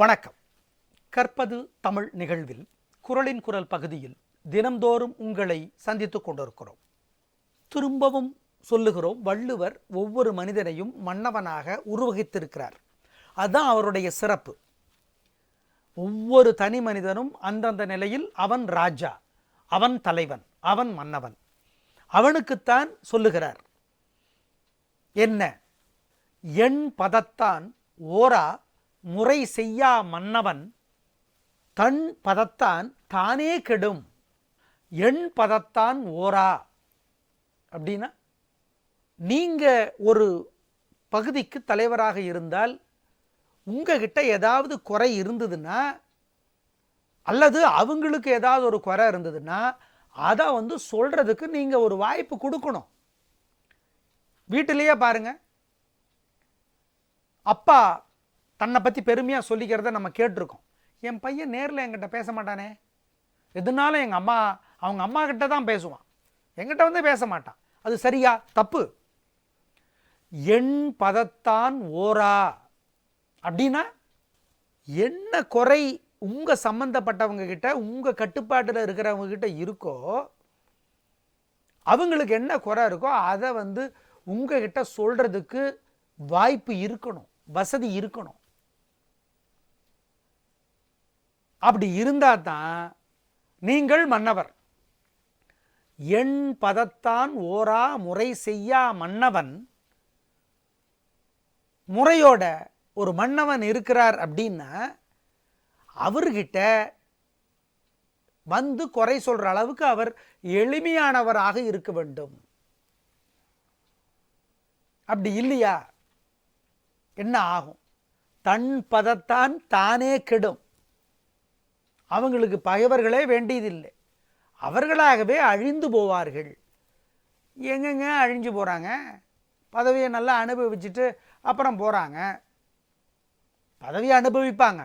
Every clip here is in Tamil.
வணக்கம். கற்பது தமிழ் நிகழ்வில் குரலின் குரல் பகுதியில் தினம்தோறும் உங்களை சந்தித்துக் கொண்டிருக்கிறோம். திரும்பவும் சொல்லுகிறோம் வள்ளுவர் ஒவ்வொரு மனிதனையும் மன்னவனாக உருவகித்திருக்கிறார். அதுதான் அவருடைய சிறப்பு. ஒவ்வொரு தனி மனிதனும் அந்தந்த நிலையில் அவன் ராஜா அவன் தலைவன் அவன் மன்னவன். அவனுக்குத்தான் சொல்லுகிறார் என்ன? எண் பதத்தான் ஓரா முறை செய்யா மன்னவன் தன் பதத்தான் தானே கெடும் எண் பதத்தான் ஓரா. அப்படின்னா நீங்கள் ஒரு பகுதிக்கு தலைவராக இருந்தால் உங்ககிட்ட ஏதாவது குறை இருந்ததுன்னா அல்லது அவங்களுக்கு ஏதாவது ஒரு குறை இருந்ததுன்னா அதை வந்து சொல்கிறதுக்கு நீங்கள் ஒரு வாய்ப்பு கொடுக்கணும். வீட்டிலேயே பாருங்கள் அப்பா தன்னை பற்றி பெருமையாக சொல்லிக்கிறத நம்ம கேட்டிருக்கோம். என் பையன் நேரில் என்கிட்ட பேச மாட்டானே. எதுனாலும் எங்கள் அம்மா அவங்க அம்மா கிட்ட தான் பேசுவான். எங்கிட்ட வந்து பேச மாட்டான். அது சரியா? தப்பு. எண் பதத்தான் ஓரா. அப்படின்னா என்ன குறை உங்கள் சம்மந்தப்பட்டவங்க கிட்ட உங்கள் கட்டுப்பாட்டில் இருக்கிறவங்க கிட்ட இருக்கோ அவங்களுக்கு என்ன குறை இருக்கோ அதை வந்து உங்ககிட்ட சொல்கிறதுக்கு வாய்ப்பு இருக்கணும். வசதி இருக்கணும். அப்படி இருந்தால் தான் நீங்கள் மன்னவர். எண் பதத்தான் ஓரா முறை செய்யா மன்னவன். முறையோட ஒரு மன்னவன் இருக்கிறார் அப்படின்னா அவர்கிட்ட வந்து குறை சொல்ற அளவுக்கு அவர் எளிமையானவராக இருக்க வேண்டும். அப்படி இல்லையா? என்ன ஆகும்? தன் பதத்தான் தானே கெடும். அவங்களுக்கு பகைவர்களே வேண்டியதில்லை. அவர்களாகவே அழிந்து போவார்கள். எங்கெங்க அழிஞ்சு போகிறாங்க பதவியை நல்லா அனுபவிச்சுட்டு அப்புறம் போகிறாங்க பதவியை அனுபவிப்பாங்க.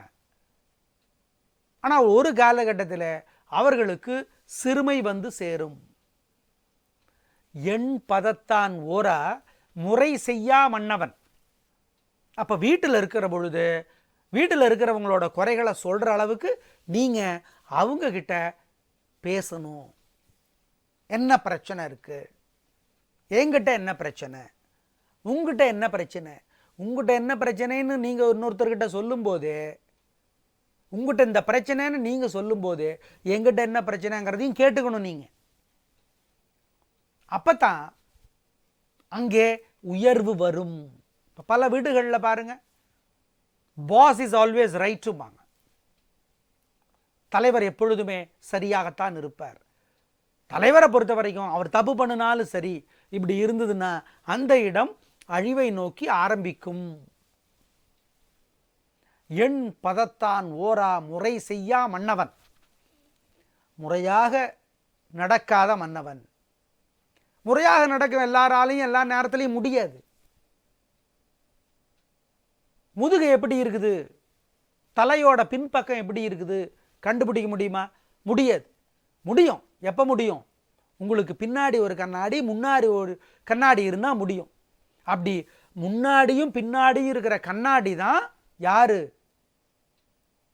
ஆனால் ஒரு காலகட்டத்தில் அவர்களுக்கு சிறுமை வந்து சேரும். எண் பதத்தான் ஓரா முறை செய்யா மன்னவன். அப்போ வீட்டில் இருக்கிற பொழுது வீட்டில் இருக்கிறவங்களோட குறைகளை சொல்கிற அளவுக்கு நீங்கள் அவங்கக்கிட்ட பேசணும். என்ன பிரச்சனை இருக்குது என்கிட்ட என்ன பிரச்சனை? உங்ககிட்ட என்ன பிரச்சனை? உங்ககிட்ட என்ன பிரச்சனைன்னு நீங்கள் இன்னொருத்தர்கிட்ட சொல்லும்போது உங்ககிட்ட இந்த பிரச்சனைன்னு நீங்கள் சொல்லும்போது எங்கிட்ட என்ன பிரச்சனைங்கிறதையும் கேட்டுக்கணும் நீங்கள் அப்போ தான் அங்கே உயர்வு வரும். இப்போ பல வீடுகளில் பாருங்கள் பாஸ் இஸ் ஆல்வேஸ் ரைட்டுமாங்க தலைவர் எப்பொழுதுமே சரியாகத்தான் இருப்பார். தலைவரை பொறுத்த வரைக்கும் அவர் தப்பு பண்ணினாலும் சரி இப்படி இருந்ததுன்னா அந்த இடம் அழிவை நோக்கி ஆரம்பிக்கும். எண் பதத்தான் ஓரா முறை செய்யா மன்னவன். முறையாக நடக்காத மன்னவன். முறையாக நடக்கும் எல்லாராலையும் எல்லா நேரத்துலையும் முடியாது. முதுகு எப்படி இருக்குது? தலையோட பின்பக்கம் எப்படி இருக்குது? கண்டுபிடிக்க முடியுமா? முடியாது. முடியும். எப்போ முடியும்? உங்களுக்கு பின்னாடி ஒரு கண்ணாடி முன்னாடி ஒரு கண்ணாடி இருந்தால் முடியும். அப்படி முன்னாடியும் பின்னாடியும் இருக்கிற கண்ணாடி தான் யார்?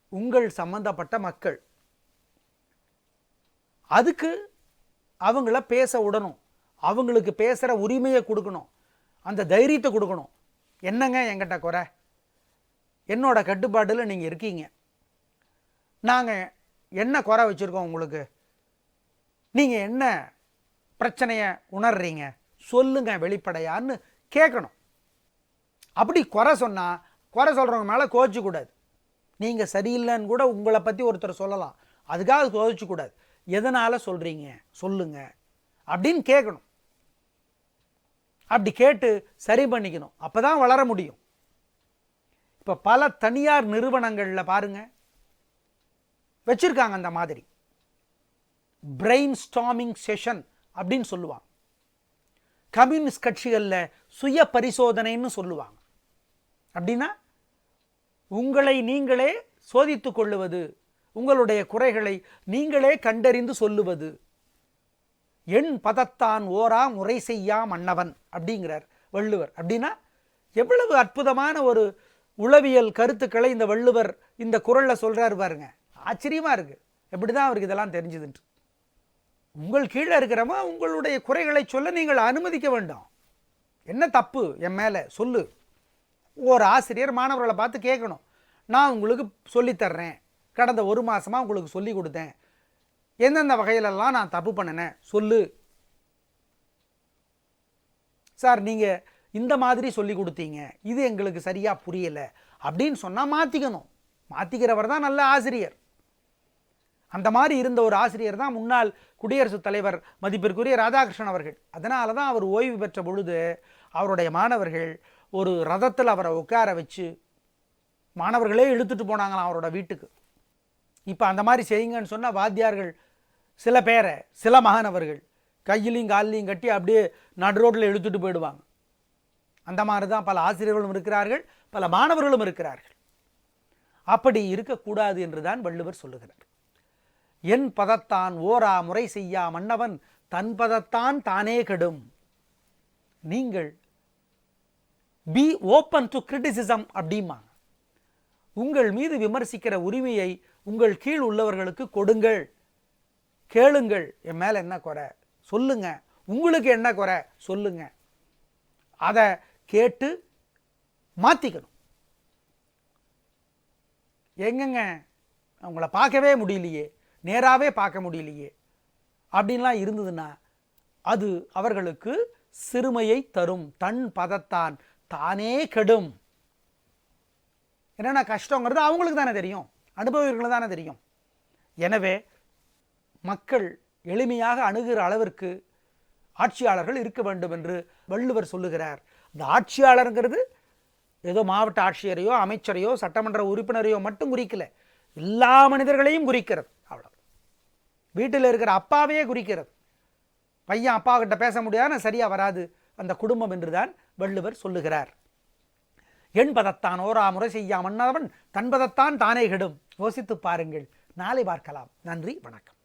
உங்கள் சம்பந்தப்பட்ட மக்கள். அதுக்கு அவங்கள பேச விடணும் அவங்களுக்கு பேசுகிற உரிமையை கொடுக்கணும். அந்த தைரியத்தை கொடுக்கணும். என்னங்க என்கிட்ட குறை? என்னோட கட்டுப்பாட்டில் நீங்கள் இருக்கீங்க. நாங்கள் என்ன குறை வச்சுருக்கோம் உங்களுக்கு? நீங்கள் என்ன பிரச்சனையை உணர்றீங்க? சொல்லுங்க வெளிப்படையான்னு கேட்கணும் அப்படி குறை சொன்னால் குறை சொல்கிறவங்க மேலே கோச்சிக்கூடாது நீங்கள் சரியில்லைன்னு கூட உங்களை பற்றி ஒருத்தர் சொல்லலாம். அதுக்காக கோச்சிக்கூடாது எதனால் சொல்கிறீங்க சொல்லுங்க. அப்படின்னு கேட்கணும் அப்படி கேட்டு சரி பண்ணிக்கணும். அப்போ தான் வளர முடியும். இப்போ பல தனியார் நிறுவனங்களில் பாருங்க. வச்சுருக்காங்க அந்த மாதிரி. பிரெயின் ஸ்டாமிங் செஷன் அப்படின்னு சொல்லுவாங்க. கம்யூனிஸ்ட் கட்சிகளில் சுய பரிசோதனைன்னு சொல்லுவாங்க. அப்படின்னா உங்களை நீங்களே சோதித்து கொள்ளுவது உங்களுடைய குறைகளை நீங்களே கண்டறிந்து சொல்லுவது. எண் பதத்தான் ஓரா முறை செய்யா மன்னவன் அப்படிங்கிறார் வள்ளுவர். அப்படின்னா எவ்வளவு அற்புதமான ஒரு உளவியல் கருத்துக்களை இந்த வள்ளுவர் இந்த குரலில் சொல்கிறாரு பாருங்க. ஆச்சரியமாக இருக்குது எப்படி தான் அவருக்கு இதெல்லாம் தெரிஞ்சுதுன்ட்டு. உங்கள் கீழே இருக்கிறவன் உங்களுடைய குறைகளை சொல்ல நீங்கள் அனுமதிக்க வேண்டாம். என்ன தப்பு என் மேலே? சொல்லு. ஒரு ஆசிரியர் மாணவர்களை பார்த்து கேட்கணும். நான் உங்களுக்கு சொல்லித் தர்றேன். கடந்த ஒரு மாதமாக உங்களுக்கு சொல்லி கொடுத்தேன். எந்தெந்த வகையிலெல்லாம் நான் தப்பு பண்ணினேன்? சொல்லு. சார் நீங்கள் இந்த மாதிரி சொல்லி கொடுத்தீங்க. இது எங்களுக்கு சரியாக புரியலை. அப்படின்னு சொன்னால் மாற்றிக்கணும் மாற்றிக்கிறவர் தான் நல்ல ஆசிரியர். அந்த மாதிரி இருந்த ஒரு ஆசிரியர் தான் முன்னாள் குடியரசுத் தலைவர் மதிப்பிற்குரிய ராதாகிருஷ்ணன் அவர்கள். அதனால தான் அவர் ஓய்வு பெற்ற பொழுது அவருடைய மாணவர்கள் ஒரு ரதத்தில் அவரை உட்கார வச்சு மாணவர்களே இழுத்துட்டு போனாங்களாம் அவரோட வீட்டுக்கு. இப்போ அந்த மாதிரி செய்யுங்கன்னு சொன்னால் வாத்தியார்கள் சில பேரை சில மாணவர்கள் கையிலையும் கால்லையும் கட்டி அப்படியே நடு ரோட்டில் இழுத்துட்டு போயிடுவாங்க. அந்த மாதிரி தான் பல ஆசிரியர்களும் இருக்கிறார்கள் பல மாணவர்களும் இருக்கிறார்கள். அப்படி இருக்கக்கூடாது என்று தான் வள்ளுவர் சொல்லுகிறார். என் பதத்தான் ஓரா முறை செய்யா மன்னவன் தன் பதத்தான் தானே கெடும். நீங்கள் பி ஓப்பன் டு கிரிட்டிசிசம் அப்படிம்பாங்க. உங்கள் மீது விமர்சிக்கிற உரிமையை உங்கள் கீழ் உள்ளவர்களுக்கு கொடுங்கள். கேளுங்கள். என் மேலே என்ன குறை? சொல்லுங்க. உங்களுக்கு என்ன குறை? சொல்லுங்க. அதை கேட்டு மாற்றிக்கணும் எங்கங்க? அவங்கள பார்க்கவே முடியலையே. நேராகவே பார்க்க முடியலையே. அப்படின்லாம் இருந்ததுன்னா அது அவர்களுக்கு சிறுமையை தரும். தன் பதத்தான் தானே கெடும். என்னென்ன கஷ்டங்கிறது அவங்களுக்கு தானே தெரியும். அனுபவிகளுக்கு தானே தெரியும். எனவே மக்கள் எளிமையாக அணுகிற அளவிற்கு ஆட்சியாளர்கள் இருக்க வேண்டும் என்று வள்ளுவர் சொல்லுகிறார். இந்த ஆட்சியாளருங்கிறது ஏதோ மாவட்ட ஆட்சியரையோ அமைச்சரையோ சட்டமன்ற உறுப்பினரையோ மட்டும் குறிக்கல. எல்லா மனிதர்களையும் குறிக்கிறது. அவ்வளோ வீட்டில் இருக்கிற அப்பாவையே குறிக்கிறது. பையன் அப்பா கிட்ட பேச முடியாது சரியாக வராது. அந்த குடும்பம் என்றுதான் வள்ளுவர் சொல்லுகிறார். எண்பதத்தான் ஓரா முறை செய்யாமன்னவன் மன்னவன் தானே கெடும். யோசித்து பாருங்கள். நாளை பார்க்கலாம். நன்றி வணக்கம்.